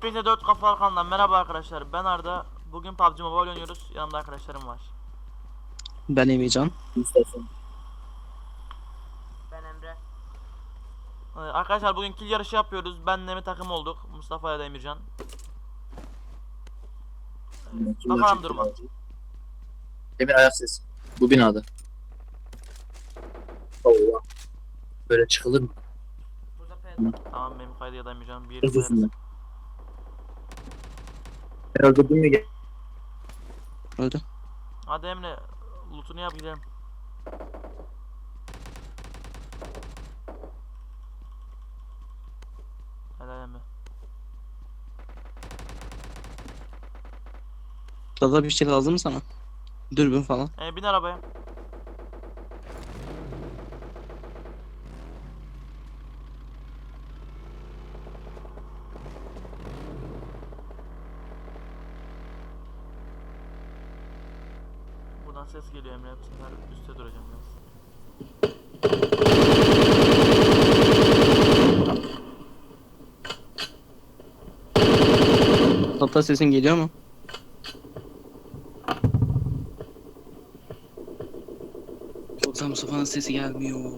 Hepinize dört kafalar kanalından merhaba arkadaşlar. Ben Arda. Bugün PUBG Mobile oynuyoruz. Yanımda arkadaşlarım var. Ben Emircan. Ben Emre. Ee, arkadaşlar bugün kill yarışı yapıyoruz. Ben Nemi takım olduk. Mustafa ile Emircan. Bakalım duruma. Demir ayak sesi. Bu binada. Allah. Böyle çıkılır mı? Tamam benim kaydı ya da Emircan. Bir üstünde. Ben öldürdün mü? gel- Öldü. Hadi Emre. Loot'unu yap gidelim. Helal Emre. Dada bir şey lazım mı sana? Dürbün falan. Ee, bin arabaya. Ses geliyor Emre. Bu sefer üstte duracağım biraz. Dada sesin geliyor mu? Yoksa Mustafa'nın sesi gelmiyor.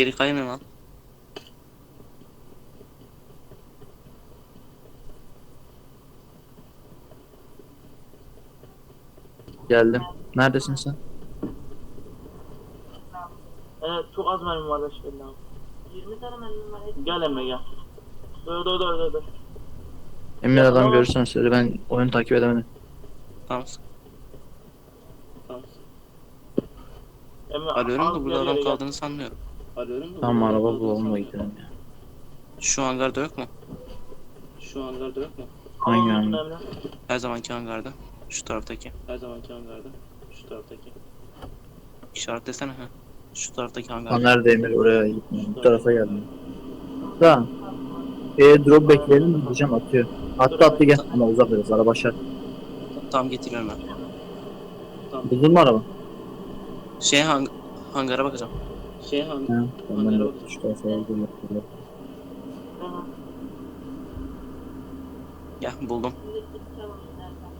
Geri kaymıyor lan. Geldim. Neredesin sen? Evet çok az mermim var abi. 20 tane mermim var. Gel Emre gel. Dur dur dur dur Ya, adam tamam. görürsen söyle ben oyunu takip edemedim. Tamam. Tamam. Emre Arıyorum da burada adam kaldığını sanmıyorum. Arıyorum da Tamam burada araba bulalım da gidelim ya. Şu hangarda yok mu? Şu hangarda yok mu? Hangi hangi? Emre. Her zamanki hangarda. Şu taraftaki. Her zamanki hangarda. Şu taraftaki. İşaretlesene ha. Şu taraftaki Ha hangarda. nerede Emir oraya gitmiyorum. Bu tarafa geldim. Tamam. E drop bekleyelim mi diyeceğim atıyor. Attı attı gel ama uzak biraz araba şart. Tam getiriyorum ben. Tamam. Buldun mu araba? Şey hang hangara bakacağım. Şey hang He. Tamam ben de Araba. şu tarafa geldim. Ya buldum.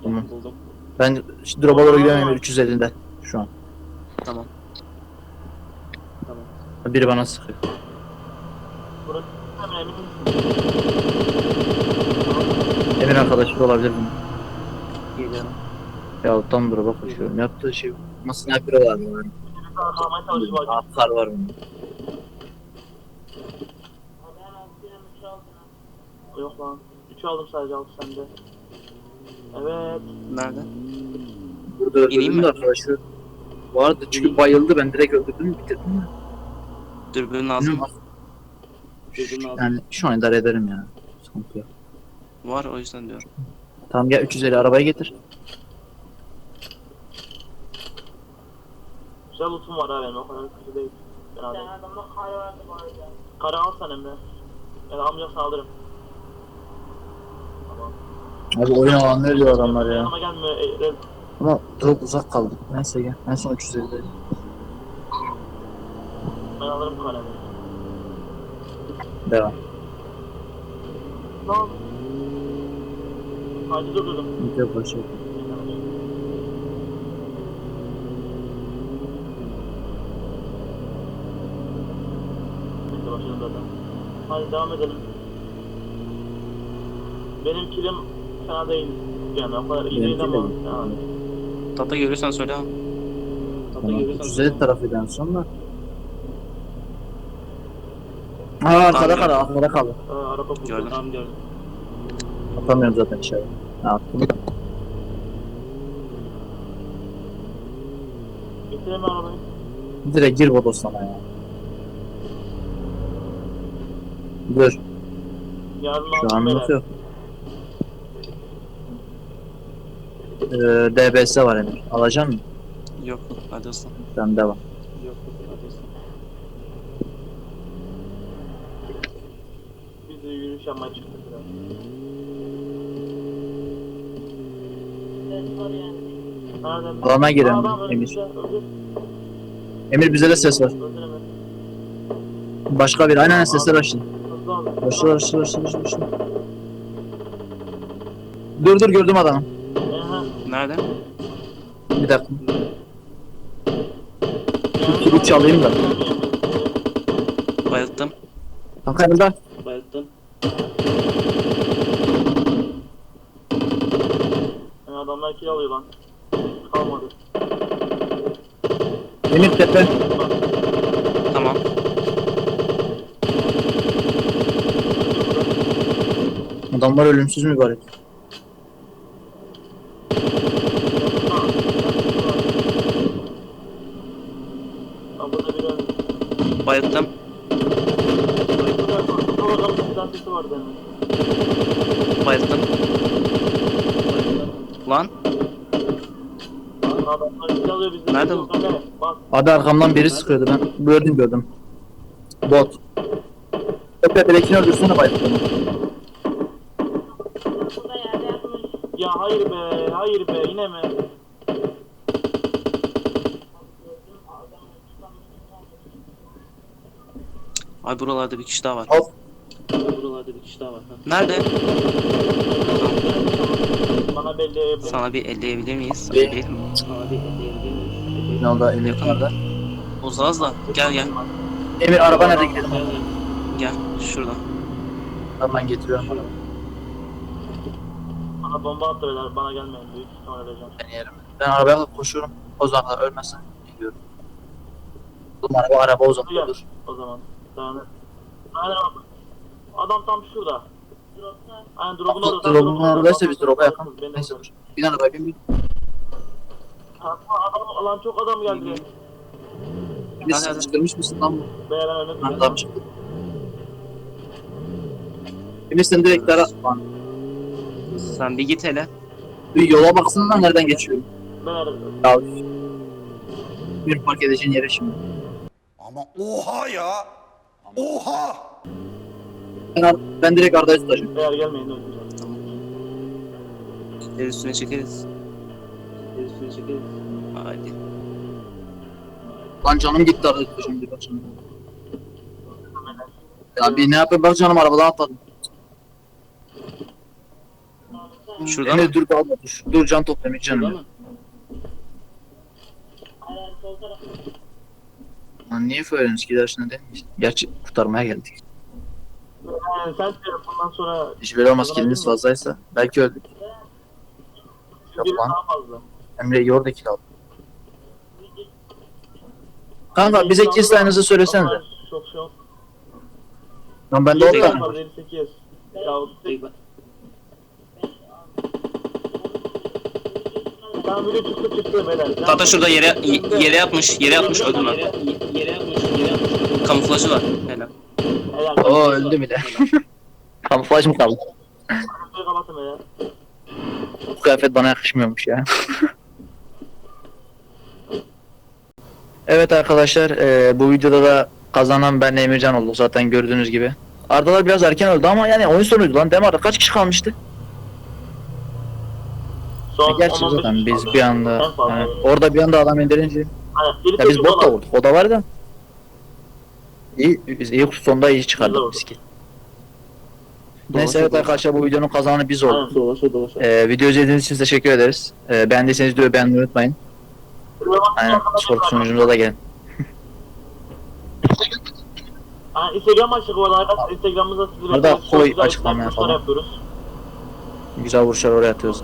Tamam. Buldum. Ben şu drop'a doğru gidiyorum Emir 350'de şu an. Tamam. Tamam. Biri bana sıkıyor. Burası emin misin? Arkadaşı da olabilir mi? Geliyorum. Ya tam drop'a koşuyorum. Yaptığı şey ama sniper var mı? Çalışıyor bak. Atkar var mı? Yok lan. 3 aldım sadece 6 sende. Evet. Nerede? Burada öldürdüm de arkadaşı vardı çünkü bayıldı ben direkt öldürdüm bitirdim ya. Dürbün lazım. Bilmiyorum, Dürbün lazım. Yani şu an idare ederim ya. Sıkıntı yok. Var o yüzden diyorum. Tamam gel 350 arabayı getir. Güzel lootum var ha benim o kadar kötü değil. Bir Fena değil. adamda kar vardı bu arada. Karı al sen Emre. Ya da amca saldırım. Tamam. Abi oyun alanı diyor adamlar ya. Yanıma gelmiyor. E, red. Ama drop uzak kaldı. Neyse gel. En son 350. Ben alırım kalemi. Devam. Lan. Hadi dur durdum. Video başlayalım. Neyse başladım zaten. Hadi devam edelim. Benim kilim fena değil. Yani o kadar iyi değil ama. Yani. Tata görürsen söyle ha. Tata Tamam. görürsen 350 tarafıydı en son da. Aa arkada kaldı, arkada kaldı. Ee, araba buldu. Gördüm. Tamam gördüm. Atamıyorum zaten içeri. Ne yaptım? Getireyim mi arabayı. Direkt gir bodoslama ya. Dur. Şu an aldım yok yok. Ee, DBS var Emir. Alacak mısın? Yok. Hadi aslan. Bende var. Yok. Hadi aslan. Biz de yürüyüş çıktık biraz. Ses var yani. Nereden? Alana girelim, Adam Emir. önümüzde. Emir bize de ses var. Başka bir. Aynen aynen sesler açtın. Başla başla başla başla başla. Dur dur gördüm adamı. Nerede? Bir dakika. Şu kilit çalayım da. Bayılttım. Kanka Emir Bayılttım. Yani adamlar kill alıyor lan. Kalmadı. Emir tepe. Tamam. Adamlar ölümsüz mübarek. Lan burada biri öldü. Bayılttım. Bu adamın bir sesi var demin. Bayılttım. Lan. Adamlar. Nerede bu? Abi arkamdan biri sıkıyordu ben. Gördüm gördüm. Bot. O tepedekini öldürsene bayıldım. Ya hayır be, hayır be, yine mi? Ay buralarda bir kişi daha var. Hop. Buralarda bir kişi daha var. Nerede? Bana belli. Sana bir elleyebilir miyiz? Mi? Sana bir elleyebilir miyiz? Eli yukarıda. Uzağız da. Gel gel. Emir araba nerede gidelim? Gel gel. Gel. Şuradan. Hemen getiriyorum. Bana bomba attı beyler, bana gelmeyin. Büyük ihtimal öleceğim. Ben yerim. Ben arabaya alıp koşuyorum. O zaman ölmezsen gidiyorum. Oğlum araba araba o zaman Gel. dur. O zaman. Dayanır. Dayanır bak. Adam tam şurada. Aynen drop'un orada. Drop'un oradaysa biz drop'a yakın. Neyse dur. Bir tane arabaya bin. Adam, lan çok adam geldi. Bir hadi. sıkıştırmış mısın lan bu? Beyler ben önüme Ben daha çıktı. Emir sen direkt ara. Lan, Sen bir git hele. Bir yola baksana lan nereden geçiyor. Beyler Ya. Bir park edeceğin yere şimdi. Ama oha ya. Oha. Ben, ben direkt Arda'yı tutacağım. beyler gelmeyin öldüreceğim. El üstüne çekeriz. El üstüne çekeriz. Hadi. Lan canım gitti Arda'yı tutacağım bir bak şimdi. Ya bir ne yapayım bak canım arabadan atladım. Şurada mı? Dur kalma dur. Dur can toplamayı Şurada canım. mı? Lan niye dersine değil mi? Gerçi kurtarmaya geldik. Yani sen söyle bundan sonra Hiç böyle olmaz kilimiz fazlaysa. Belki öldük. Lan. fazla. Emre yorda kill aldı. Kanka bize kill sayınızı söylesene de. Çok çok. Lan bende Yedi 10 tane var. var. 58. Ya Tahta şurada yere yere yatmış. Yere yatmış. Yere yatmış. Kamuflajı var. Helal. Oo öldü bile. Kamuflaj mı kaldı? Bu kıyafet bana yakışmıyormuş ya. evet arkadaşlar e, bu videoda da kazanan ben Emircan oldu zaten gördüğünüz gibi. Ardalar biraz erken öldü ama yani oyun sonuydu lan değil mi Arda? Kaç kişi kalmıştı? Son Gerçi 10-15 zaten biz bir anda yani orada bir anda adam indirince ya biz bot da vurduk o da var da. İyi, biz iyi sonda iyi çıkardık Doğru. biz ki. Neyse evet arkadaşlar bu videonun kazananı biz olduk. Dolaşa dolaşa. Ee, video izlediğiniz için teşekkür ederiz. Ee, beğendiyseniz videoyu beğenmeyi unutmayın. Aynen Discord sunucumuza da gelin. Aynen. Instagram açtık bu arada. arkadaşlar. Instagram'ımıza bekleriz. Çok koy açıklamaya falan. yapıyoruz. Güzel vuruşlar oraya atıyoruz.